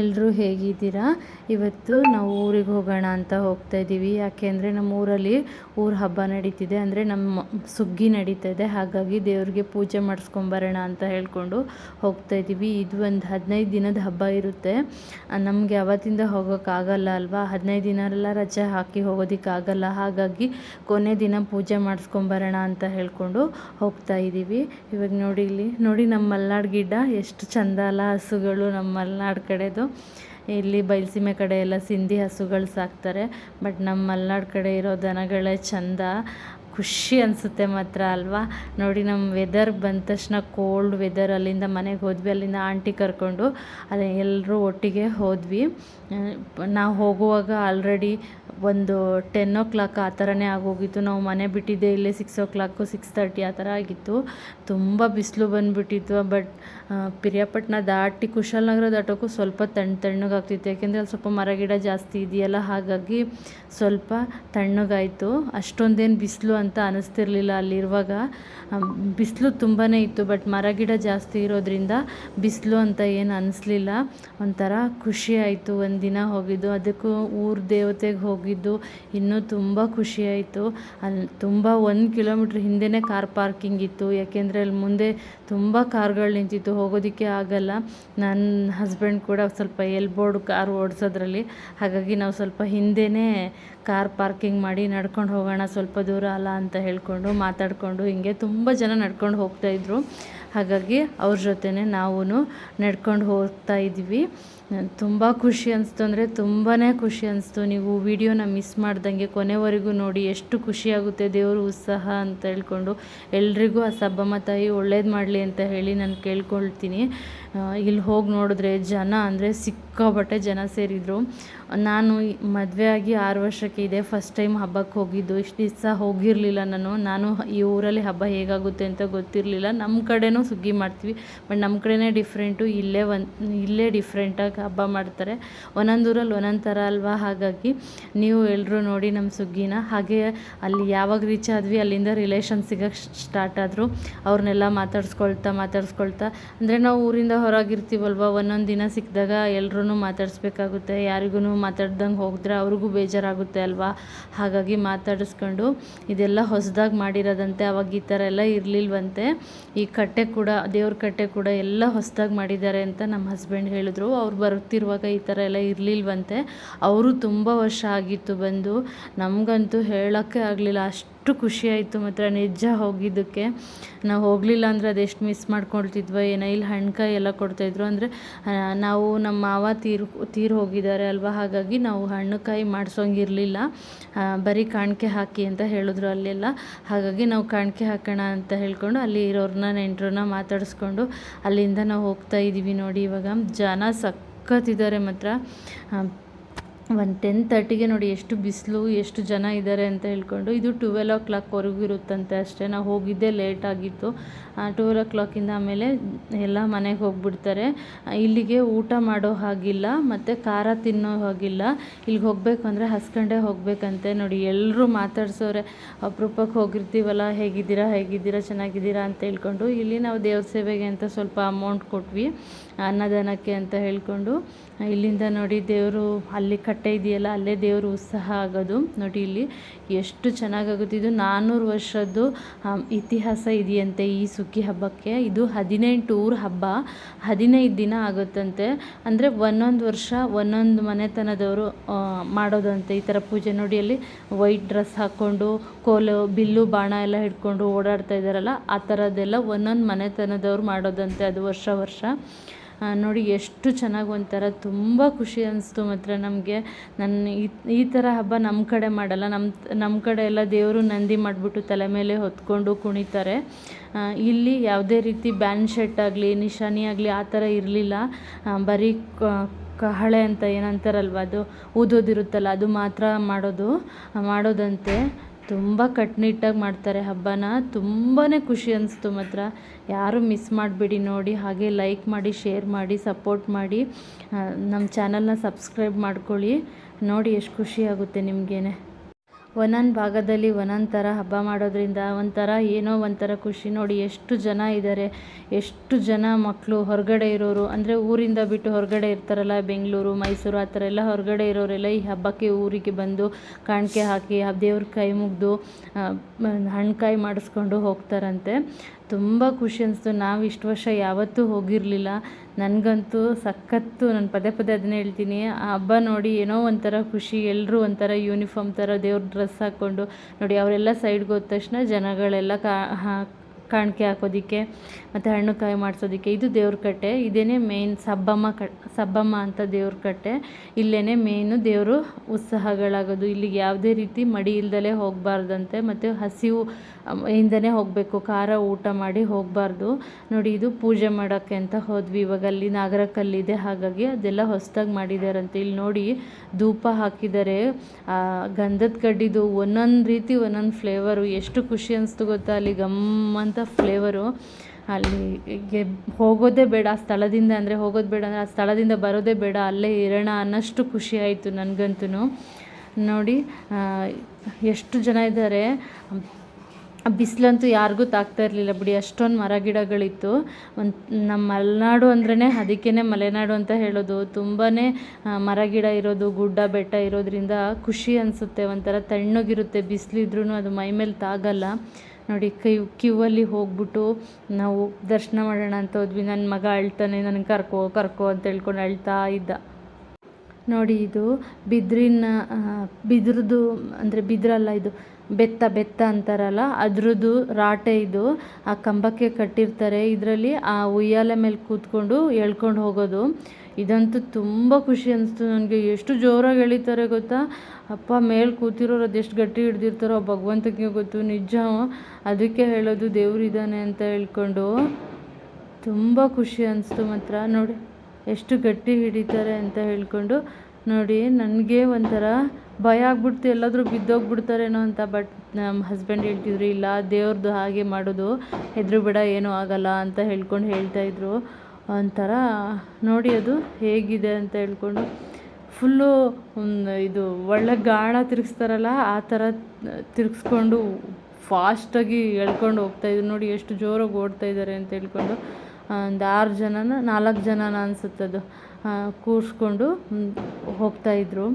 ಎಲ್ಲರೂ ಹೇಗಿದ್ದೀರಾ? ಇವತ್ತು ನಾವು ಊರಿಗೆ ಹೋಗೋಣ ಅಂತ ಹೋಗ್ತಾ ಇದ್ದೀವಿ. ಯಾಕೆಂದರೆ ನಮ್ಮ ಊರಲ್ಲಿ ಊರ ಹಬ್ಬ ನಡೀತಿದೆ. ಅಂದರೆ ನಮ್ಮ ಸುಗ್ಗಿ ನಡೀತಾ ಇದೆ. ಹಾಗಾಗಿ ದೇವ್ರಿಗೆ ಪೂಜೆ ಮಾಡಿಸ್ಕೊಂಬರೋಣ ಅಂತ ಹೇಳ್ಕೊಂಡು ಹೋಗ್ತಾ ಇದ್ದೀವಿ. ಇದು ಒಂದು ಹದಿನೈದು ದಿನದ ಹಬ್ಬ ಇರುತ್ತೆ. ನಮಗೆ ಅವತ್ತಿಂದ ಹೋಗೋಕ್ಕಾಗಲ್ಲ ಅಲ್ವಾ? ಹದಿನೈದು ದಿನ ಎಲ್ಲ ರಜೆ ಹಾಕಿ ಹೋಗೋದಕ್ಕಾಗಲ್ಲ ಹಾಗಾಗಿ ಕೊನೆ ದಿನ ಪೂಜೆ ಮಾಡಿಸ್ಕೊಂಬರೋಣ ಅಂತ ಹೇಳ್ಕೊಂಡು ಹೋಗ್ತಾ ಇದ್ದೀವಿ. ಇವಾಗ ನೋಡಿ ಇಲ್ಲಿ, ನೋಡಿ ನಮ್ಮ ಮಲ್ನಾಡು ಗಿಡ್ಡ ಎಷ್ಟು ಚಂದ ಅಲ್ಲ ಹಸುಗಳು ನಮ್ಮ ಮಲ್ನಾಡು ಇಲ್ಲಿ ಬಯಲುಸೀಮೆ ಕಡೆ ಎಲ್ಲ ಸಿಂಧಿ ಹಸುಗಳು ಸಾಕ್ತಾರೆ. ಬಟ್ ನಮ್ಮ ಮಲೆನಾಡು ಕಡೆ ಇರೋ ದನಗಳೇ ಚಂದ. ಖುಷಿ ಅನಿಸುತ್ತೆ ಮಾತ್ರ ಅಲ್ವಾ? ನೋಡಿ ನಮ್ಮ ವೆದರ್ ಬಂದ ತಕ್ಷಣ ಕೋಲ್ಡ್ ವೆದರ್ ಅಲ್ಲಿಂದ ಮನೆಗೆ ಹೋದ್ವಿ. ಅಲ್ಲಿಂದ ಆಂಟಿ ಕರ್ಕೊಂಡು. ಅದೇ ಎಲ್ಲರೂ ಒಟ್ಟಿಗೆ ಹೋದ್ವಿ. ನಾವು ಹೋಗುವಾಗ ಆಲ್ರೆಡಿ ಒಂದು ಟೆನ್ ಓ ಕ್ಲಾಕ್ ಆ ಥರನೇ ಆಗೋಗಿತ್ತು. ನಾವು ಮನೆ ಬಿಟ್ಟಿದ್ದೆ ಇಲ್ಲೇ six o'clock six thirty ಆ ಥರ ಆಗಿತ್ತು. ತುಂಬ ಬಿಸಿಲು ಬಂದುಬಿಟ್ಟಿತ್ತು. ಬಟ್ ಪಿರಿಯಾಪಟ್ಟಣ ದಾಟಿ ಕುಶಾಲನಗರ ದಾಟೋಕ್ಕೂ ಸ್ವಲ್ಪ ತಣ್ಣ ತಣ್ಣಗಾಗ್ತಿತ್ತು. ಯಾಕೆಂದರೆ ಅಲ್ಲಿ ಸ್ವಲ್ಪ ಮರ, ಗಿಡ ಜಾಸ್ತಿ ಇದೆಯಲ್ಲ, ಹಾಗಾಗಿ ಸ್ವಲ್ಪ ತಣ್ಣಗಾಯಿತು. ಅಷ್ಟೊಂದೇನು ಬಿಸಿಲು ಅಂತ ಅನ್ನಿಸ್ತಿರ್ಲಿಲ್ಲ ಅಲ್ಲಿರುವಾಗ. ಬಿಸಿಲು ತುಂಬಾ ಇತ್ತು. ಬಟ್ ಮರ, ಗಿಡ ಜಾಸ್ತಿ ಇರೋದ್ರಿಂದ ಬಿಸಿಲು ಅಂತ ಏನು ಅನ್ನಿಸ್ಲಿಲ್ಲ ಒಂಥರ ಖುಷಿ ಆಯಿತು ಒಂದು ದಿನ ಹೋಗಿದ್ದು. ಅದಕ್ಕೂ ಊರ ದೇವತೆಗೆ ಹೋಗಿದ್ದು, ಇನ್ನೂ ತುಂಬ ಖುಷಿ ಆಯಿತು. ಅಲ್ಲಿ ತುಂಬ ಒಂದು ಕಿಲೋಮೀಟ್ರ್ ಹಿಂದೆಯೇ ಕಾರ್ ಪಾರ್ಕಿಂಗ್ ಇತ್ತು. ಯಾಕೆಂದರೆ ಅಲ್ಲಿ ಮುಂದೆ ತುಂಬ ಕಾರ್ಗಳು ನಿಂತಿತ್ತು, ಹೋಗೋದಕ್ಕೆ ಆಗಲ್ಲ. ನನ್ನ ಹಸ್ಬೆಂಡ್ ಕೂಡ ಸ್ವಲ್ಪ ಎಲ್ಬೋರ್ಡ್ ಕಾರ್ ಓಡಿಸೋದ್ರಲ್ಲಿ. ಹಾಗಾಗಿ ನಾವು ಸ್ವಲ್ಪ ಹಿಂದೆಯೇ ಕಾರ್ ಪಾರ್ಕಿಂಗ್ ಮಾಡಿ ನಡ್ಕೊಂಡು ಹೋಗೋಣ, ಸ್ವಲ್ಪ ದೂರ ಅಲ್ಲ ಅಂತ ಹೇಳ್ಕೊಂಡು ಮಾತಾಡಿಕೊಂಡು ಹಿಂಗೆ ತುಂಬ ಜನ ನಡ್ಕೊಂಡು ಹೋಗ್ತಾಯಿದ್ರು ಹಾಗಾಗಿ ಅವ್ರ ಜೊತೆನೇ ನಾವು ನಡ್ಕೊಂಡು ಹೋಗ್ತಾ ಇದ್ವಿ. ತುಂಬ ಖುಷಿ ಅನಿಸ್ತು ಅಂದರೆ ತುಂಬಾ ಖುಷಿ ಅನಿಸ್ತು. ನೀವು ವಿಡಿಯೋನ ಮಿಸ್ ಮಾಡ್ದಂಗೆ ಕೊನೆವರೆಗೂ ನೋಡಿ ಎಷ್ಟು ಖುಷಿಯಾಗುತ್ತೆ ದೇವರು ಉತ್ಸಾಹ ಅಂತ ಹೇಳ್ಕೊಂಡು ಎಲ್ರಿಗೂ ಆ ಸಬ್ಬಮ್ಮ ತಾಯಿ ಒಳ್ಳೇದು ಮಾಡಲಿ ಅಂತ ಹೇಳಿ ನಾನು ಕೇಳ್ಕೊಳ್ತೀನಿ. ಇಲ್ಲಿ ಹೋಗಿ ನೋಡಿದ್ರೆ ಜನ ಅಂದರೆ ಸಿಕ್ಕಾಪಟ್ಟೆ ಜನ ಸೇರಿದರು. ನಾನು ಮದುವೆ ಆಗಿ ಆರು ವರ್ಷಕ್ಕೆ ಇದೆ ಫಸ್ಟ್ ಟೈಮ್ ಹಬ್ಬಕ್ಕೆ ಹೋಗಿದ್ದು. ಇಷ್ಟು ದಿವಸ ಹೋಗಿರಲಿಲ್ಲ ನಾನು. ನಾನು ಈ ಊರಲ್ಲಿ ಹಬ್ಬ ಹೇಗಾಗುತ್ತೆ ಅಂತ ಗೊತ್ತಿರಲಿಲ್ಲ. ನಮ್ಮ ಕಡೆನೂ ಸುಗ್ಗಿ ಮಾಡ್ತೀವಿ ಬಟ್ ನಮ್ಮ ಕಡೆನೇ ಡಿಫ್ರೆಂಟು ಇಲ್ಲೇ ಒಂದು ಇಲ್ಲೇ ಡಿಫ್ರೆಂಟಾಗಿ ಹಬ್ಬ ಮಾಡ್ತಾರೆ. ಒಂದೊಂದು ಊರಲ್ಲಿ ಒಂದೊಂದು ಥರ ಅಲ್ವಾ? ಹಾಗಾಗಿ ನೀವು ಎಲ್ಲರೂ ನೋಡಿ ನಮ್ಮ ಸುಗ್ಗಿನ. ಹಾಗೆ ಅಲ್ಲಿ ಯಾವಾಗ ರೀಚ್ ಆದ್ವಿ, ಅಲ್ಲಿಂದ ರಿಲೇಷನ್ ಸಿಗೋಕ್ಕೆ ಸ್ಟಾರ್ಟ್ ಆದರು. ಅವ್ರನ್ನೆಲ್ಲ ಮಾತಾಡ್ಸ್ಕೊಳ್ತಾ ಮಾತಾಡ್ಸ್ಕೊಳ್ತಾ. ಅಂದರೆ ನಾವು ಊರಿಂದ ಹೊರಗಿರ್ತೀವಲ್ವ? ಒಂದೊಂದು ದಿನ ಸಿಕ್ಕಿದಾಗ ಎಲ್ರೂ ಮಾತಾಡಿಸ್ಬೇಕಾಗುತ್ತೆ. ಯಾರಿಗೂ ಮಾತಾಡ್ದಂಗೆ ಹೋಗಿದ್ರೆ ಅವ್ರಿಗೂ ಬೇಜಾರಾಗುತ್ತೆ ಅಲ್ವಾ? ಹಾಗಾಗಿ ಮಾತಾಡಿಸ್ಕೊಂಡು ಇದೆಲ್ಲ ಹೊಸದಾಗಿ ಮಾಡಿರೋದಂತೆ, ಅವಾಗ ಈ ಥರ ಎಲ್ಲ ಇರಲಿಲ್ವಂತೆ. ಈ ಕಟ್ಟೆ ಕೂಡ, ದೇವ್ರ ಕಟ್ಟೆ ಕೂಡ ಎಲ್ಲ ಹೊಸದಾಗಿ ಮಾಡಿದ್ದಾರೆ ಅಂತ ನಮ್ಮ ಹಸ್ಬೆಂಡ್ ಹೇಳಿದ್ರು. ಅವ್ರು ಬರುತ್ತಿರುವಾಗ ಈ ಥರ ಎಲ್ಲ ಇರಲಿಲ್ವಂತೆ. ಅವರು ತುಂಬ ವರ್ಷ ಆಗಿತ್ತು ಬಂದು. ನಮಗಂತೂ ಹೇಳೋಕ್ಕೆ ಆಗಲಿಲ್ಲ. ಅಷ್ಟು ಖುಷಿ ಖುಷಿಯಾಯಿತು ಮಾತ್ರ ನಿಜ ಹೋಗಿದ್ದಕ್ಕೆ. ನಾವು ಹೋಗಲಿಲ್ಲ ಅಂದರೆ ಅದೆಷ್ಟು ಮಿಸ್ ಮಾಡ್ಕೊಳ್ತಿದ್ವೋ ಏನೋ. ಇಲ್ಲಿ ಹಣ್ಕಾಯಿ ಎಲ್ಲ ಕೊಡ್ತಾಯಿದ್ರು ಅಂದರೆ ನಾವು ನಮ್ಮ ಮಾವ ತೀರು ತೀರು ಹೋಗಿದ್ದಾರೆ ಅಲ್ವಾ? ಹಾಗಾಗಿ ನಾವು ಹಣ್ಣುಕಾಯಿ ಮಾಡಿಸೋಂಗಿರಲಿಲ್ಲ. ಬರೀ ಕಾಣಿಕೆ ಹಾಕಿ ಅಂತ ಹೇಳಿದ್ರು ಅಲ್ಲೆಲ್ಲ. ಹಾಗಾಗಿ ನಾವು ಕಾಣಿಕೆ ಹಾಕೋಣ ಅಂತ ಹೇಳ್ಕೊಂಡು ಅಲ್ಲಿ ಇರೋರನ್ನ ನೆಂಟರನ್ನ ಮಾತಾಡಿಸ್ಕೊಂಡು ಅಲ್ಲಿಂದ ನಾವು ಹೋಗ್ತಾ ಇದ್ದೀವಿ ನೋಡಿ ಇವಾಗ. ಜನ ಸಕ್ಕತ್ತಿದ್ದಾರೆ ಮಾತ್ರ. ಒಂದು ಟೆನ್ ತರ್ಟಿಗೆ ನೋಡಿ ಎಷ್ಟು ಬಿಸಿಲು, ಎಷ್ಟು ಜನ ಇದ್ದಾರೆ ಅಂತ ಹೇಳ್ಕೊಂಡು ಇದು ಟುವೆಲ್ ಓ ಕ್ಲಾಕ್ವರೆಗೂ ಇರುತ್ತಂತೆ ಅಷ್ಟೇ. ನಾವು ಹೋಗಿದ್ದೇ ಲೇಟ್ ಆಗಿತ್ತು. ಟುವೆಲ್ ಓ ಕ್ಲಾಕಿಂದ ಆಮೇಲೆ ಎಲ್ಲ ಮನೆಗೆ ಹೋಗ್ಬಿಡ್ತಾರೆ. ಇಲ್ಲಿಗೆ ಊಟ ಮಾಡೋ ಹಾಗಿಲ್ಲ, ಮತ್ತು ಖಾರ ತಿನ್ನೋ ಹಾಗಿಲ್ಲ. ಇಲ್ಲಿಗೆ ಹೋಗಬೇಕು ಅಂದರೆ ಹಸ್ಕೊಂಡೇ ಹೋಗಬೇಕಂತೆ ನೋಡಿ. ಎಲ್ಲರೂ ಮಾತಾಡ್ಸೋರೆ ಅಪರೂಪಕ್ಕೆ ಹೋಗಿರ್ತೀವಲ್ಲ, ಹೇಗಿದ್ದೀರಾ ಹೇಗಿದ್ದೀರಾ, ಚೆನ್ನಾಗಿದ್ದೀರಾ? ಅಂತ ಹೇಳ್ಕೊಂಡು ಇಲ್ಲಿ ನಾವು ದೇವ್ರ ಸೇವೆಗೆ ಅಂತ ಸ್ವಲ್ಪ ಅಮೌಂಟ್ ಕೊಟ್ವಿ, ಅನ್ನದಾನಕ್ಕೆ ಅಂತ ಹೇಳ್ಕೊಂಡು. ಇಲ್ಲಿಂದ ನೋಡಿ ದೇವರು ಅಲ್ಲಿ ಕಟ್ಟೆ ಇದೆಯಲ್ಲ, ಅಲ್ಲೇ ದೇವರು ಉತ್ಸಾಹ ಆಗೋದು. ನೋಡಿ ಇಲ್ಲಿ ಎಷ್ಟು ಚೆನ್ನಾಗಾಗುತ್ತಿದ್ದು ನಾನ್ನೂರು ವರ್ಷದ್ದು ಇತಿಹಾಸ ಇದೆಯಂತೆ ಈ ಸುಗ್ಗಿ ಹಬ್ಬಕ್ಕೆ. ಇದು ಹದಿನೆಂಟು ಊರು ಹಬ್ಬ. ಹದಿನೈದು ದಿನ ಆಗುತ್ತಂತೆ. ಅಂದರೆ ಒಂದೊಂದು ವರ್ಷ ಒಂದೊಂದು ಮನೆತನದವರು ಮಾಡೋದಂತೆ. ಈ ಥರ ಪೂಜೆ ನೋಡಿ ಅಲ್ಲಿ ವೈಟ್ ಡ್ರೆಸ್ ಹಾಕ್ಕೊಂಡು, ಕೋಲು, ಬಿಲ್ಲು, ಬಾಣ ಎಲ್ಲ ಹಿಡ್ಕೊಂಡು ಓಡಾಡ್ತಾ ಇದ್ದಾರಲ್ಲ, ಆ ಥರದ್ದೆಲ್ಲ ಒಂದೊಂದು ಮನೆತನದವರು ಮಾಡೋದಂತೆ ಅದು ವರ್ಷ ವರ್ಷ. ನೋಡಿ ಎಷ್ಟು ಚೆನ್ನಾಗಿ ಒಂಥರ ತುಂಬ ಖುಷಿ ಅನಿಸ್ತು ಮಾತ್ರ ನಮಗೆ. ನನ್ನ ಈ ಥರ ಹಬ್ಬ ನಮ್ಮ ಕಡೆ ಮಾಡಲ್ಲ ನಮ್ಮ ನಮ್ಮ ಕಡೆ ಎಲ್ಲ ದೇವರು ನಂದಿ ಮಾಡಿಬಿಟ್ಟು ತಲೆ ಮೇಲೆ ಹೊತ್ಕೊಂಡು ಕುಣಿತಾರೆ. ಇಲ್ಲಿ ಯಾವುದೇ ರೀತಿ ಬ್ಯಾನ್ ಶೆಟ್ ಆಗಲಿ, ನಿಶಾನಿ ಆಗಲಿ ಆ ಥರ ಇರಲಿಲ್ಲ. ಬರೀ ಕಹಳೆ ಅಂತ ಏನಂತಾರಲ್ವ, ಅದು ಊದೋದಿರುತ್ತಲ್ಲ, ಅದು ಮಾತ್ರ ಮಾಡೋದು, ಮಾಡೋದಂತೆ. ತುಂಬ ಕಟ್ಟುನಿಟ್ಟಾಗಿ ಮಾಡ್ತಾರೆ ಹಬ್ಬನ. ತುಂಬಾ ಖುಷಿ ಅನಿಸ್ತು ಮಾತ್ರ. ಯಾರೂ ಮಿಸ್ ಮಾಡಬೇಡಿ ನೋಡಿ, ಹಾಗೆ ಲೈಕ್ ಮಾಡಿ, ಶೇರ್ ಮಾಡಿ, ಸಪೋರ್ಟ್ ಮಾಡಿ ನಮ್ಮ ಚಾನಲ್ನ ಸಬ್ಸ್ಕ್ರೈಬ್ ಮಾಡ್ಕೊಳ್ಳಿ. ನೋಡಿ ಎಷ್ಟು ಖುಷಿ ಆಗುತ್ತೆ ನಿಮಗೇನೆ. ಒಂದೊಂದು ಭಾಗದಲ್ಲಿ ಒಂದೊಂದು ಥರ ಹಬ್ಬ ಮಾಡೋದ್ರಿಂದ ಒಂಥರ ಏನೋ ಒಂಥರ ಖುಷಿ ನೋಡಿ ಎಷ್ಟು ಜನ ಇದ್ದಾರೆ ಎಷ್ಟು ಜನ ಮಕ್ಕಳು ಹೊರಗಡೆ ಇರೋರು. ಅಂದರೆ ಊರಿಂದ ಬಿಟ್ಟು ಹೊರಗಡೆ ಇರ್ತಾರಲ್ಲ, ಬೆಂಗಳೂರು, ಮೈಸೂರು, ಆ ಥರ ಎಲ್ಲ ಹೊರಗಡೆ ಇರೋರೆಲ್ಲ ಈ ಹಬ್ಬಕ್ಕೆ ಊರಿಗೆ ಬಂದು ಕಾಣಿಕೆ ಹಾಕಿ, ಆ ದೇವ್ರ ಕೈ ಮುಗಿದು ಹಣ್ಕಾಯಿ ಮಾಡಿಸ್ಕೊಂಡು ಹೋಗ್ತಾರಂತೆ. ತುಂಬ ಖುಷಿ ಅನಿಸ್ತು. ನಾವು ಇಷ್ಟು ವರ್ಷ ಯಾವತ್ತೂ ಹೋಗಿರಲಿಲ್ಲ. ನನಗಂತೂ ಸಖತ್ತು ನಾನು ಪದೇ ಪದೇ ಅದನ್ನೇ ಹೇಳ್ತೀನಿ. ಆ ಹಬ್ಬ ನೋಡಿ ಏನೋ ಒಂಥರ ಖುಷಿ ಎಲ್ಲರೂ ಒಂಥರ ಯೂನಿಫಾರ್ಮ್ ಥರ ದೇವ್ರ ಡ್ರೆಸ್ ಹಾಕ್ಕೊಂಡು ನೋಡಿ ಅವರೆಲ್ಲ ಸೈಡ್ಗೆ ಹೋದ ತಕ್ಷಣ ಜನಗಳೆಲ್ಲ ಕಾ ಕಾಣಿಕೆ ಹಾಕೋದಕ್ಕೆ ಮತ್ತು ಹಣ್ಣು ಕಾಯಿ ಮಾಡಿಸೋದಕ್ಕೆ ಇದು ದೇವ್ರ ಕಟ್ಟೆ. ಇದೇನೇ ಮೇನ್ ಸಬ್ಬಮ್ಮ ಕ, ಸಬ್ಬಮ್ಮ ಅಂತ ದೇವ್ರ ಕಟ್ಟೆ. ಇಲ್ಲೇ ಮೇನು ದೇವರು ಉತ್ಸಾಹಗಳಾಗೋದು. ಇಲ್ಲಿಗೆ ಯಾವುದೇ ರೀತಿ ಮಡಿ ಇಲ್ದಲೇ ಹೋಗಬಾರ್ದಂತೆ ಮತ್ತು ಹಸಿವು ಇಂದನೇ ಹೋಗಬೇಕು. ಖಾರ ಊಟ ಮಾಡಿ ಹೋಗಬಾರ್ದು. ನೋಡಿ, ಇದು ಪೂಜೆ ಮಾಡೋಕ್ಕೆ ಅಂತ ಹೋದ್ವಿ. ಇವಾಗ ಅಲ್ಲಿ ನಾಗರ ಕಲ್ಲಿದೆ ಹಾಗಾಗಿ ಅದೆಲ್ಲ ಹೊಸದಾಗಿ ಮಾಡಿದಾರಂತೆ. ಇಲ್ಲಿ ನೋಡಿ, ಧೂಪ ಹಾಕಿದ್ದಾರೆ. ಗಂಧದ ಕಡ್ಡಿದು ಒಂದೊಂದು ರೀತಿ, ಒಂದೊಂದು ಫ್ಲೇವರು. ಎಷ್ಟು ಖುಷಿ ಅನಿಸ್ತು ಗೊತ್ತಾ? ಅಲ್ಲಿ ಗಮ್ ಅಂತ ಫ್ಲೇವರು ಅಲ್ಲಿಗೆ ಹೋಗೋದೇ ಬೇಡ. ಆ ಸ್ಥಳದಿಂದ ಅಂದರೆ ಹೋಗೋದು ಬೇಡ ಅಂದರೆ ಆ ಸ್ಥಳದಿಂದ ಬರೋದೇ ಬೇಡ. ಅಲ್ಲೇ ಇರೋಣ ಅನ್ನೋಷ್ಟು ಖುಷಿ ಆಯಿತು ನನಗಂತೂ ನೋಡಿ ಎಷ್ಟು ಜನ ಇದ್ದಾರೆ. ಬಿಸಿಲಂತೂ ಯಾರಿಗೂ ತಾಗ್ತಾ ಇರಲಿಲ್ಲ ಬಿಡಿ. ಅಷ್ಟೊಂದು ಮರ ಗಿಡಗಳಿತ್ತು. ಒಂದು ನಮ್ಮ ಮಲೆನಾಡು ಅಂದ್ರೇ ಅದಕ್ಕೇ ಮಲೆನಾಡು ಅಂತ ಹೇಳೋದು. ತುಂಬಾ ಮರ ಗಿಡ ಇರೋದು, ಗುಡ್ಡ ಬೆಟ್ಟ ಇರೋದ್ರಿಂದ ಖುಷಿ ಅನಿಸುತ್ತೆ. ಒಂಥರ ತಣ್ಣಗಿರುತ್ತೆ. ಬಿಸಿಲಿದ್ರೂ ಅದು ಮೈ ಮೇಲೆ ತಾಗಲ್ಲ. ನೋಡಿ ಕೈ ಕ್ಯೂವಲ್ಲಿ ಹೋಗ್ಬಿಟ್ಟು ನಾವು ದರ್ಶನ ಮಾಡೋಣ ಅಂತ ಹೋದ್ವಿ. ನನ್ನ ಮಗ ಅಳ್ತಾನೆ ನನಗೆ ಕರ್ಕೋ ಕರ್ಕೋ ಅಂತ ಹೇಳ್ಕೊಂಡು ಅಳ್ತಾ ಇದ್ದ. ನೋಡಿ, ಇದು ಬಿದಿರಿನ ಬಿದ್ರದ್ದು ಅಂದರೆ ಬಿದಿರಲ್ಲ ಇದು ಬೆತ್ತ ಬೆತ್ತ ಅಂತಾರಲ್ಲ, ಅದ್ರದ್ದು ರಾಟೆ ಇದು. ಆ ಕಂಬಕ್ಕೆ ಕಟ್ಟಿರ್ತಾರೆ. ಇದರಲ್ಲಿ ಆ ಉಯ್ಯಾಲೆ ಮೇಲೆ ಕೂತ್ಕೊಂಡು ಎಳ್ಕೊಂಡು ಹೋಗೋದು. ಇದಂತೂ ತುಂಬ ಖುಷಿ ಅನಿಸ್ತು ನನಗೆ. ಎಷ್ಟು ಜೋರಾಗಿ ಎಳಿತಾರೆ ಗೊತ್ತಾ? ಅಪ್ಪ, ಮೇಲೆ ಕೂತಿರೋರು ಅದೆಷ್ಟು ಗಟ್ಟಿ ಹಿಡ್ದಿರ್ತಾರೋ ಭಗವಂತನಿಗೆ ಗೊತ್ತು. ನಿಜ, ಅದಕ್ಕೆ ಹೇಳೋದು ದೇವ್ರಿದ್ದಾನೆ ಅಂತ ಹೇಳ್ಕೊಂಡು. ತುಂಬ ಖುಷಿ ಅನಿಸ್ತು ಮಾತ್ರ. ನೋಡಿ, ಎಷ್ಟು ಗಟ್ಟಿ ಹಿಡಿತಾರೆ ಅಂತ ಹೇಳ್ಕೊಂಡು. ನೋಡಿ, ನನಗೆ ಒಂಥರ ಭಯ ಆಗ್ಬಿಡ್ತು, ಎಲ್ಲಾದರೂ ಬಿದ್ದೋಗ್ಬಿಡ್ತಾರೇನೋ ಅಂತ ಬಟ್ ನಮ್ಮ ಹಸ್ಬೆಂಡ್ ಹೇಳ್ತಿದ್ರು, ಇಲ್ಲ ದೇವ್ರದ್ದು ಹಾಗೆ ಮಾಡೋದು, ಹೆದರು ಬೇಡ, ಏನೂ ಆಗಲ್ಲ, ಅಂತ ಹೇಳ್ಕೊಂಡು ಹೇಳ್ತಾಯಿದ್ರು ಒಂಥರ ನೋಡಿ ಅದು ಹೇಗಿದೆ ಅಂತ ಹೇಳ್ಕೊಂಡು, ಫುಲ್ಲು ಇದು ಒಳ್ಳೆ ಗಾಣ ತಿರುಗಿಸ್ತಾರಲ್ಲ, ಆ ಥರ ತಿರುಗಿಸ್ಕೊಂಡು ಫಾಸ್ಟಾಗಿ ಎಳ್ಕೊಂಡು ಹೋಗ್ತಾಯಿದ್ರು ನೋಡಿ ಎಷ್ಟು ಜೋರಾಗಿ ಓಡ್ತಾ ಇದ್ದಾರೆ ಅಂತ ಹೇಳ್ಕೊಂಡು, ಒಂದು ಆರು ಜನನ, ನಾಲ್ಕು ಜನನ ಅನಿಸುತ್ತದು ಕೂರಿಸ್ಕೊಂಡು ಹೋಗ್ತಾಯಿದ್ರು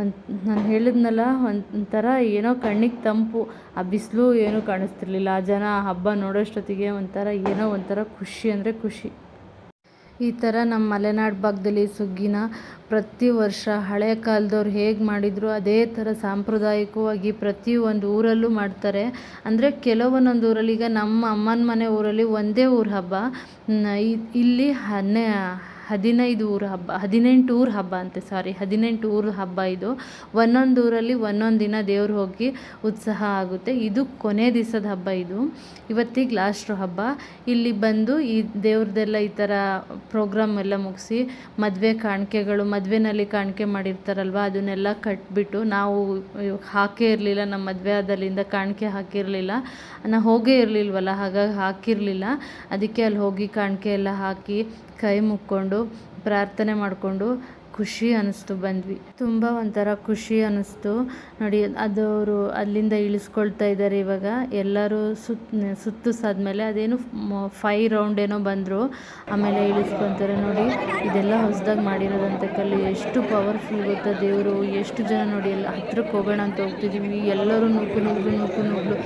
ಒಂದು, ನಾನು ಹೇಳಿದ್ನಲ್ಲ, ಒಂಥರ ಏನೋ ಕಣ್ಣಿಗೆ ತಂಪು, ಆ ಬಿಸಿಲು ಏನೂ ಕಾಣಿಸ್ತಿರ್ಲಿಲ್ಲ. ಆ ಜನ ಹಬ್ಬ ನೋಡೋಷ್ಟೊತ್ತಿಗೆ ಒಂಥರ ಏನೋ ಒಂಥರ ಖುಷಿ ಅಂದರೆ ಖುಷಿ. ಈ ಥರ ನಮ್ಮ ಮಲೆನಾಡು ಭಾಗದಲ್ಲಿ ಸುಗ್ಗಿನ ಪ್ರತಿ ವರ್ಷ ಹಳೆಯ ಕಾಲದವ್ರು ಹೇಗೆ ಮಾಡಿದ್ರು, ಅದೇ ಥರ ಸಾಂಪ್ರದಾಯಿಕವಾಗಿ ಪ್ರತಿ ಒಂದು ಊರಲ್ಲೂ ಮಾಡ್ತಾರೆ. ಅಂದರೆ ಕೆಲವೊಂದೊಂದು ಊರಲ್ಲಿ, ಈಗ ನಮ್ಮ ಅಮ್ಮನ ಮನೆ ಊರಲ್ಲಿ ಒಂದೇ ಊರ ಹಬ್ಬ. ಇಲ್ಲಿ ಹನ್ನೆ ಹದಿನೈದು ಊರ ಹಬ್ಬ, ಹದಿನೆಂಟು ಊರು ಹಬ್ಬ ಅಂತೆ ಸಾರಿ ಹದಿನೆಂಟು ಊರು ಹಬ್ಬ ಇದು. ಒಂದೊಂದು ಊರಲ್ಲಿ ಒಂದೊಂದು ದಿನ ದೇವ್ರು ಹೋಗಿ ಉತ್ಸಾಹ ಆಗುತ್ತೆ. ಇದು ಕೊನೆ ದಿವಸದ ಹಬ್ಬ ಇದು. ಇವತ್ತಿಗೆ ಲಾಸ್ಟ್ ಹಬ್ಬ. ಇಲ್ಲಿ ಬಂದು ಈ ದೇವ್ರದ್ದೆಲ್ಲ ಈ ಥರ ಪ್ರೋಗ್ರಾಮ್ ಎಲ್ಲ ಮುಗಿಸಿ, ಮದುವೆ ಕಾಣಿಕೆಗಳು, ಮದುವೆನಲ್ಲಿ ಕಾಣಿಕೆ ಮಾಡಿರ್ತಾರಲ್ವ, ಅದನ್ನೆಲ್ಲ ಕಟ್ಬಿಟ್ಟು ನಾವು ಹಾಕೇ ಇರಲಿಲ್ಲ, ನಮ್ಮ ಮದುವೆ ಆದಲ್ಲಿಂದ ಕಾಣಿಕೆ ಹಾಕಿರಲಿಲ್ಲ. ನಾ ಹೋಗೇ ಇರಲಿಲ್ವಲ್ಲ, ಹಾಗಾಗಿ ಹಾಕಿರಲಿಲ್ಲ. ಅದಕ್ಕೆ ಅಲ್ಲಿ ಹೋಗಿ ಕಾಣಿಕೆ ಎಲ್ಲ ಹಾಕಿ ಕೈ ಮುಕ್ಕೊಂಡು ಪ್ರಾರ್ಥನೆ ಮಾಡಿಕೊಂಡು ಖುಷಿ ಅನ್ನಿಸ್ತು ಬಂದ್ವಿ. ತುಂಬ ಒಂಥರ ಖುಷಿ ಅನ್ನಿಸ್ತು. ನೋಡಿ ಅದವರು ಅಲ್ಲಿಂದ ಇಳಿಸ್ಕೊಳ್ತಾ ಇದ್ದಾರೆ ಇವಾಗ. ಎಲ್ಲರೂ ಸುತ್ತ ಸುತ್ತಿಸಾದ್ಮೇಲೆ ಅದೇನು ಫೈ ರೌಂಡ್ ಏನೋ ಬಂದರು. ಆಮೇಲೆ ಇಳಿಸ್ಕೊತಾರೆ. ನೋಡಿ, ಇದೆಲ್ಲ ಹೊಸದಾಗಿ ಮಾಡಿರೋದಂತೆ ಕಲ್ಲು ಎಷ್ಟು ಪವರ್ಫುಲ್ ಗೊತ್ತಾ ದೇವರು. ಎಷ್ಟು ಜನ ನೋಡಿ, ಎಲ್ಲ ಹತ್ರಕ್ಕೆ ಹೋಗೋಣ ಅಂತ ಹೋಗ್ತಿದ್ದೀವಿ ಎಲ್ಲರೂ ನುಗ್ಗು ನುಗ್ಗು ನುಗ್ಗು ನುಗ್ಗು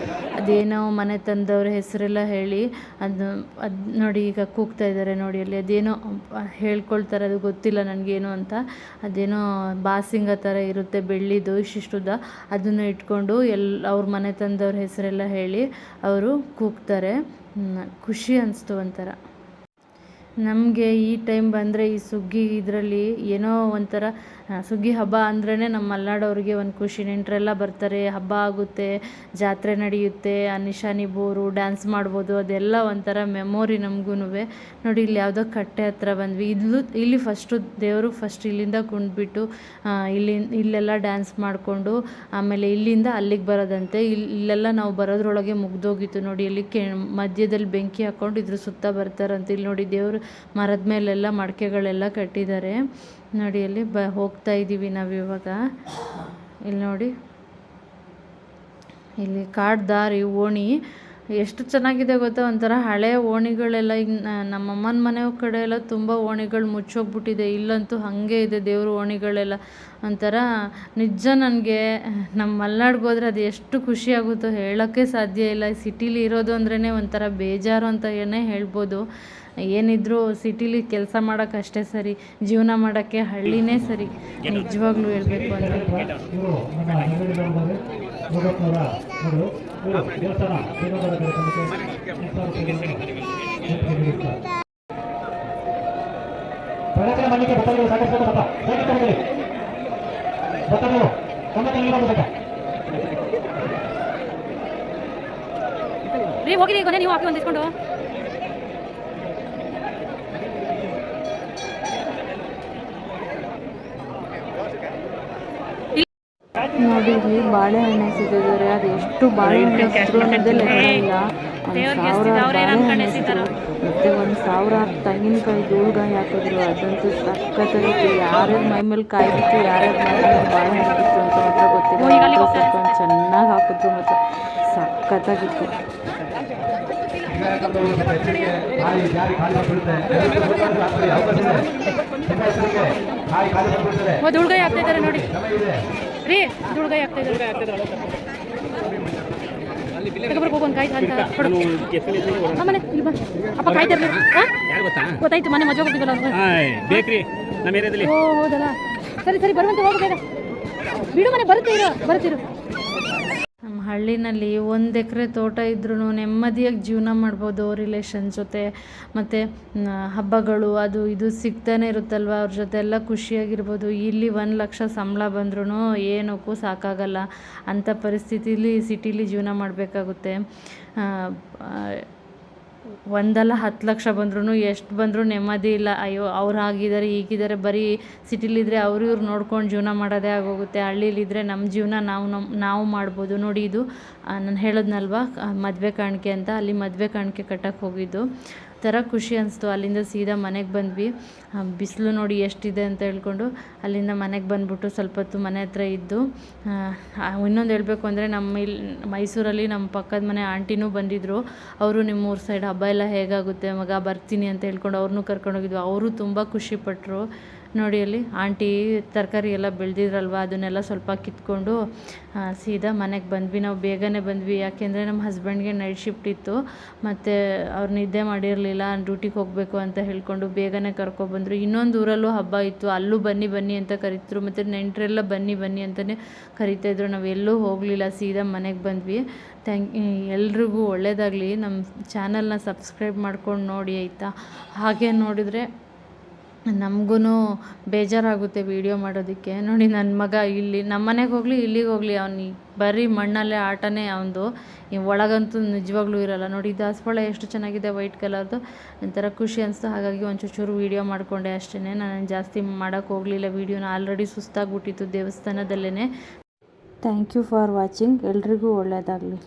ಅದೇನೋ ಮನೆ ತಂದವ್ರ ಹೆಸರೆಲ್ಲ ಹೇಳಿ ಅದು ಅದು ನೋಡಿ ಈಗ ಕೂಗ್ತಾ ಇದ್ದಾರೆ ನೋಡಿ ಅಲ್ಲಿ. ಅದೇನೋ ಹೇಳ್ಕೊಳ್ತಾರೆ ಅದು ಗೊತ್ತಿಲ್ಲ ನನಗೇನು ಅಂತ. ಅದೇನೋ ಬಾಸಿಂಗ ಥರ ಇರುತ್ತೆ ಬೆಳ್ಳಿದು ಇಷ್ಟಿಷ್ಟುದ ಅದನ್ನು ಇಟ್ಕೊಂಡು ಎಲ್ಲ ಅವ್ರ ಮನೆ ತಂದವ್ರ ಹೆಸರೆಲ್ಲ ಹೇಳಿ ಅವರು ಕೂಗ್ತಾರೆ. ಖುಷಿ ಅನ್ನಿಸ್ತು ಒಂಥರ. ನಮಗೆ ಈ ಟೈಮ್ ಬಂದರೆ ಈ ಸುಗ್ಗಿ ಇದರಲ್ಲಿ ಏನೋ ಒಂಥರ ಸುಗ್ಗಿ ಹಬ್ಬ ಅಂದ್ರೇ ನಮ್ಮ ಮಲೆನಾಡವ್ರಿಗೆ ಒಂದು ಖುಷಿ. ನೆಂಟರೆಲ್ಲ ಬರ್ತಾರೆ, ಹಬ್ಬ ಆಗುತ್ತೆ, ಜಾತ್ರೆ ನಡೆಯುತ್ತೆ, ಆ ನಿಶಾನಿ ಬೋರು ಡ್ಯಾನ್ಸ್ ಮಾಡ್ಬೋದು, ಅದೆಲ್ಲ ಒಂಥರ ಮೆಮೊರಿ ನಮಗೂ ನೋಡಿ, ಇಲ್ಲಿ ಯಾವುದೋ ಕಟ್ಟೆ ಹತ್ರ ಬಂದ್ವಿ. ಇಲ್ಲೂ ಇಲ್ಲಿ ಫಸ್ಟು ದೇವರು ಫಸ್ಟ್ ಇಲ್ಲಿಂದ ಕುಂಡ್ಬಿಟ್ಟು ಇಲ್ಲಿ, ಇಲ್ಲೆಲ್ಲ ಡ್ಯಾನ್ಸ್ ಮಾಡಿಕೊಂಡು, ಆಮೇಲೆ ಇಲ್ಲಿಂದ ಅಲ್ಲಿಗೆ ಬರೋದಂತೆ. ಇಲ್ಲಿ ಇಲ್ಲೆಲ್ಲ ನಾವು ಬರೋದ್ರೊಳಗೆ ಮುಗ್ದೋಗಿತ್ತು. ನೋಡಿ ಇಲ್ಲಿ ಕೆ ಮಧ್ಯದಲ್ಲಿ ಬೆಂಕಿ ಹಾಕ್ಕೊಂಡು ಇದ್ರ ಸುತ್ತ ಬರ್ತಾರಂತೆ. ಇಲ್ಲಿ ನೋಡಿ, ದೇವರು ಮರದ ಮೇಲೆಲ್ಲ ಮಡಕೆಗಳೆಲ್ಲ ಕಟ್ಟಿದ್ದಾರೆ. ನೋಡಿ, ಅಲ್ಲಿ ಬ ಹೋಗ್ತಾ ಇದ್ದೀವಿ ನಾವು ಇವಾಗ. ಇಲ್ಲಿ ನೋಡಿ. ಇಲ್ಲಿ ಕಾಡು ದಾರಿ, ಓಣಿ. ಎಷ್ಟು ಚೆನ್ನಾಗಿದೆ ಗೊತ್ತಾ? ಒಂಥರ ಹಳೆ ಓಣಿಗಳೆಲ್ಲ ಈಗ ನಮ್ಮ ಅಮ್ಮನ ಮನೆ ಕಡೆ ಎಲ್ಲ ತುಂಬ ಓಣಿಗಳು ಮುಚ್ಚೋಗ್ಬಿಟ್ಟಿದೆ. ಇಲ್ಲಂತೂ ಹಾಗೆ ಇದೆ ದೇವ್ರ ಓಣಿಗಳೆಲ್ಲ. ಒಂಥರ ನಿಜ ನನಗೆ, ನಮ್ಮ ಮಲೆನಾಡ್ಗೆ ಹೋದ್ರೆ ಅದು ಎಷ್ಟು ಖುಷಿ ಆಗುತ್ತೋ ಹೇಳೋಕ್ಕೆ ಸಾಧ್ಯ ಇಲ್ಲ. ಸಿಟಿಲಿ ಇರೋದು ಅಂದ್ರೇ ಒಂಥರ ಬೇಜಾರು ಅಂತ ಏನೇ ಹೇಳ್ಬೋದು. ಏನಿದ್ರು ಸಿಟಿಲಿ ಕೆಲಸ ಮಾಡೋಕೆ ಅಷ್ಟೇ ಸರಿ, ಜೀವನ ಮಾಡೋಕ್ಕೆ ಹಳ್ಳಿನೇ ಸರಿ. ನಿಜವಾಗ್ಲೂ ಹೇಳಬೇಕು ಅಂದರೆ. ಹೋಗಿ ನಮ್ಮ ಕೊನೆ ನೀವು ಮುಗತ್ನವರ ನೋಡು ನೋಡಿ ಇಲ್ಲಿ ಬಾಳೆಹಣ್ಣೆ ಸಿಕ್ಕಿದ್ದಾರೆ ಅದು ಎಷ್ಟು ಬಾಳೆಹಣ್ಣೆ ಹೆಸರು ಅನ್ನೋದೇ ಲೆಕ್ಕ ಇಲ್ಲ ಒಂದು ಸಾವಿರ ಬಾಳೆಹಣ್ಣು ಮತ್ತೆ ಒಂದು ಸಾವಿರ ತೆಂಗಿನಕಾಯಿ ಧೂಳ್ಗಾಯಿ ಹಾಕಿದ್ರು ಅದಂತೂ ಸಖತ್ತಾಗಿತ್ತು. ಯಾರ್ಯಾರ ಮೈ ಮೇಲೆ ಕಾಯಿ ಬಿತ್ತು ಯಾರ್ಯಾರ ಮೈ ಮೇಲೆ ಬಾಳೆಹಣ್ಣು ಬಿತ್ತು ಅಂತ ಮಾತ್ರ ಗೊತ್ತಿಲ್ಲ. ಚೆನ್ನಾಗಿ ಹಾಕಿದ್ರು ಮತ್ತು ಸಖತ್ತಾಗಿತ್ತು. ಹಾಕ್ತಾ ಇದ್ದಾರೆ ನೋಡಿ. ರೀ ದುಡ್ಗಾಯಿ ಹಾಕ್ತಾ ಇದ್ದಾರೆ ತಗೊಬರ್ಬೇಕು ಹೋಗು ಒಂದು ಕಾಯ್ದು ಅಂತ ಮನೆ ಇಲ್ಲಿ ಬಾ. ಅಪ್ಪ ಕಾಯ್ತಾರೆ ಗೊತ್ತಾಯ್ತು ಮನೆ ಬೇಕ್ರಿ ನಮ್ಮ ಏರಿಯಾದಲ್ಲಿ. ಓ ಹೌದಲ್ಲ. ಸರಿ ಸರಿ ಬರುವಂತೆ ಹೋಗ್ಬೇಡ ಬಿಡು ಮನೆ ಬರುತ್ತೆ ನಮ್ಮ ಹಳ್ಳಿನಲ್ಲಿ ಒಂದು ಎಕರೆ ತೋಟ ಇದ್ರೂ ನೆಮ್ಮದಿಯಾಗಿ ಜೀವನ ಮಾಡ್ಬೋದು ರಿಲೇಷನ್ ಜೊತೆ. ಮತ್ತು ಹಬ್ಬಗಳು ಅದು ಇದು ಸಿಗ್ತಾನೆ ಇರುತ್ತಲ್ವ? ಅವ್ರ ಜೊತೆ ಎಲ್ಲ ಖುಷಿಯಾಗಿರ್ಬೋದು. ಇಲ್ಲಿ ಒಂದು ಲಕ್ಷ ಸಂಬಳ ಬಂದ್ರೂ ಏನಕ್ಕೂ ಸಾಕಾಗಲ್ಲ. ಅಂಥ ಪರಿಸ್ಥಿತಿಲಿ ಸಿಟಿಲಿ ಜೀವನ ಮಾಡಬೇಕಾಗುತ್ತೆ. ಒಂದಲ್ಲ ಹತ್ತು ಲಕ್ಷ ಬಂದ್ರೂ ಎಷ್ಟು ಬಂದರೂ ನೆಮ್ಮದಿ ಇಲ್ಲ. ಅಯ್ಯೋ, ಅವ್ರು ಹಾಗಿದ್ದಾರೆ ಈಗಿದ್ದಾರೆ ಬರೀ ಸಿಟಿಲಿದ್ರೆ ಅವ್ರು ಇವ್ರು ನೋಡ್ಕೊಂಡು ಜೀವನ ಮಾಡೋದೇ ಆಗೋಗುತ್ತೆ. ಹಳ್ಳಿಲಿದ್ರೆ ನಮ್ಮ ಜೀವನ ನಾವು ನಮ್ಮ ನಾವು ಮಾಡ್ಬೋದು. ನೋಡಿ ಇದು ನಾನು ಹೇಳೋದ್ನಲ್ವ ಮದುವೆ ಕಾಣಿಕೆ ಅಂತ. ಅಲ್ಲಿ ಮದುವೆ ಕಾಣಿಕೆ ಕಟ್ಟಕ್ಕೆ ಹೋಗಿದ್ದು. ಥರ ಖುಷಿ ಅನಿಸ್ತು. ಅಲ್ಲಿಂದ ಸೀದಾ ಮನೆಗೆ ಬಂದ್ವಿ. ಬಿಸಿಲು ನೋಡಿ ಎಷ್ಟಿದೆ ಅಂತ ಹೇಳ್ಕೊಂಡು ಅಲ್ಲಿಂದ ಮನೆಗೆ ಬಂದ್ಬಿಟ್ಟು ಸ್ವಲ್ಪ ಹೊತ್ತು ಮನೆ ಹತ್ರ ಇದ್ದು ಇನ್ನೊಂದು ಹೇಳಬೇಕು ಅಂದರೆ ನಮ್ಮ ಇಲ್ಲಿ ಮೈಸೂರಲ್ಲಿ ನಮ್ಮ ಪಕ್ಕದ ಮನೆ ಆಂಟಿನೂ ಬಂದಿದ್ದರು ಅವರು ನಿಮ್ಮ ಊರ ಸೈಡ್ ಹಬ್ಬ ಎಲ್ಲ ಹೇಗಾಗುತ್ತೆ, ಮಗ ಬರ್ತೀನಿ ಅಂತ ಹೇಳ್ಕೊಂಡು ಅವ್ರನ್ನೂ ಕರ್ಕೊಂಡೋಗಿದ್ವಿ ಅವರು ತುಂಬ ಖುಷಿಪಟ್ಟರು ನೋಡಿ ಅಲ್ಲಿ ಆಂಟಿ ತರಕಾರಿ ಎಲ್ಲ ಬೆಳೆದಿದ್ರಲ್ವ, ಅದನ್ನೆಲ್ಲ ಸ್ವಲ್ಪ ಕಿತ್ಕೊಂಡು ಸೀದಾ ಮನೆಗೆ ಬಂದ್ವಿ. ನಾವು ಬೇಗನೆ ಬಂದ್ವಿ. ಯಾಕೆಂದರೆ ನಮ್ಮ ಹಸ್ಬೆಂಡ್ಗೆ ನೈಟ್ ಶಿಫ್ಟ್ ಇತ್ತು. ಮತ್ತು ಅವ್ರು ನಿದ್ದೆ ಮಾಡಿರಲಿಲ್ಲ ಡ್ಯೂಟಿಗೆ ಹೋಗಬೇಕು ಅಂತ ಹೇಳ್ಕೊಂಡು ಬೇಗನೆ ಕರ್ಕೊಬಂದರು ಇನ್ನೊಂದು ಊರಲ್ಲೂ ಹಬ್ಬ ಇತ್ತು. ಅಲ್ಲೂ ಬನ್ನಿ ಬನ್ನಿ ಅಂತ ಕರೀತಿದ್ರು. ಮತ್ತು ನೆಂಟರೆಲ್ಲ ಬನ್ನಿ ಬನ್ನಿ ಅಂತಲೇ ಕರಿತಾಯಿದ್ರು ನಾವು ಎಲ್ಲೂ ಹೋಗಲಿಲ್ಲ, ಸೀದಾ ಮನೆಗೆ ಬಂದ್ವಿ. ಥ್ಯಾಂಕ್ ಎಲ್ರಿಗೂ ಒಳ್ಳೆಯದಾಗಲಿ ನಮ್ಮ ಚಾನಲ್ನ ಸಬ್ಸ್ಕ್ರೈಬ್ ಮಾಡ್ಕೊಂಡು ನೋಡಿ, ಆಯಿತಾ? ಹಾಗೆ ನೋಡಿದರೆ ನಮಗೂ ಬೇಜಾರಾಗುತ್ತೆ ವೀಡಿಯೋ ಮಾಡೋದಕ್ಕೆ. ನೋಡಿ ನನ್ನ ಮಗ ಇಲ್ಲಿ ನಮ್ಮ ಮನೆಗೆ ಹೋಗಲಿ, ಇಲ್ಲಿಗೆ ಹೋಗಲಿ, ಅವ್ನು ಬರೀ ಮಣ್ಣಲ್ಲೇ ಆಟನೇ ಅವನದು. ಒಳಗಂತೂ ನಿಜವಾಗ್ಲೂ ಇರಲ್ಲ. ನೋಡಿ ದಾಸವಾಳ ಎಷ್ಟು ಚೆನ್ನಾಗಿದೆ ವೈಟ್ ಕಲರ್ದು. ಒಂಥರ ಖುಷಿ ಅನಿಸ್ತು. ಹಾಗಾಗಿ ಒಂದು ಚೂರು ವೀಡಿಯೋ ಮಾಡಿಕೊಂಡೆ ಅಷ್ಟೇ ನಾನು ಜಾಸ್ತಿ ಮಾಡೋಕ್ಕೆ ಹೋಗಲಿಲ್ಲ. ವೀಡಿಯೋನ ಆಲ್ರೆಡಿ ಸುಸ್ತಾಗಿಬಿಟ್ಟಿತ್ತು ದೇವಸ್ಥಾನದಲ್ಲೇ ಥ್ಯಾಂಕ್ ಯು ಫಾರ್ ವಾಚಿಂಗ್ ಎಲ್ರಿಗೂ ಒಳ್ಳೆಯದಾಗಲಿ